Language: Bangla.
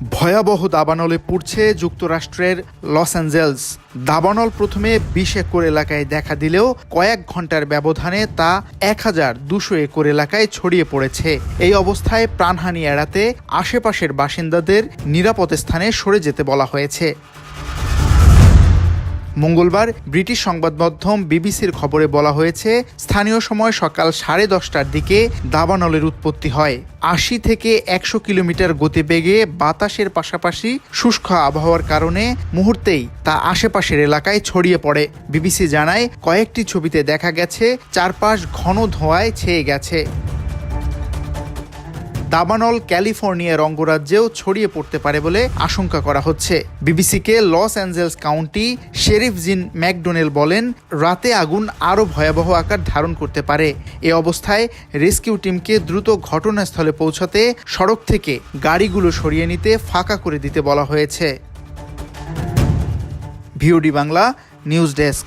ভয়াবহ দাবানলে পুড়ছে যুক্তরাষ্ট্রের লস অ্যাঞ্জেলস। দাবানল প্রথমে বিশ একর এলাকায় দেখা দিলেও কয়েক ঘণ্টার ব্যবধানে তা এক হাজার দুশো একর এলাকায় ছড়িয়ে পড়েছে। এই অবস্থায় প্রাণহানি এড়াতে আশেপাশের বাসিন্দাদের নিরাপদ স্থানে সরে যেতে বলা হয়েছে। মঙ্গলবার ব্রিটিশ সংবাদ মাধ্যম বিবিসির খবরে বলা হয়েছে, স্থানীয় সময় সকাল সাড়ে দশটার দিকে দাবানলের উৎপত্তি হয়। আশি থেকে একশো কিলোমিটার গতিবেগে বাতাসের পাশাপাশি শুষ্ক আবহাওয়ার কারণে মুহূর্তেই তা আশেপাশের এলাকায় ছড়িয়ে পড়ে। বিবিসি জানায়, কয়েকটি ছবিতে দেখা গেছে, চারপাশ ঘন ধোঁয়ায় ছেয়ে গেছে। দাবানল ক্যালিফোর্নিয়ার অঙ্গরাজ্যেও ছড়িয়ে পড়তে পারে বলে আশঙ্কা করা হচ্ছে। বিবিসিকে Los Angeles county sheriff Jim McDonnell বলেন, রাতে আগুন আরও ভয়াবহ আকার ধারণ করতে পারে। এ অবস্থায় রেস্কিউ টিমকে দ্রুত ঘটনাস্থলে পৌঁছাতে সড়ক থেকে গাড়িগুলো সরিয়ে নিতে ফাঁকা করে দিতে বলা হয়েছে। VOD Bangla, news desk.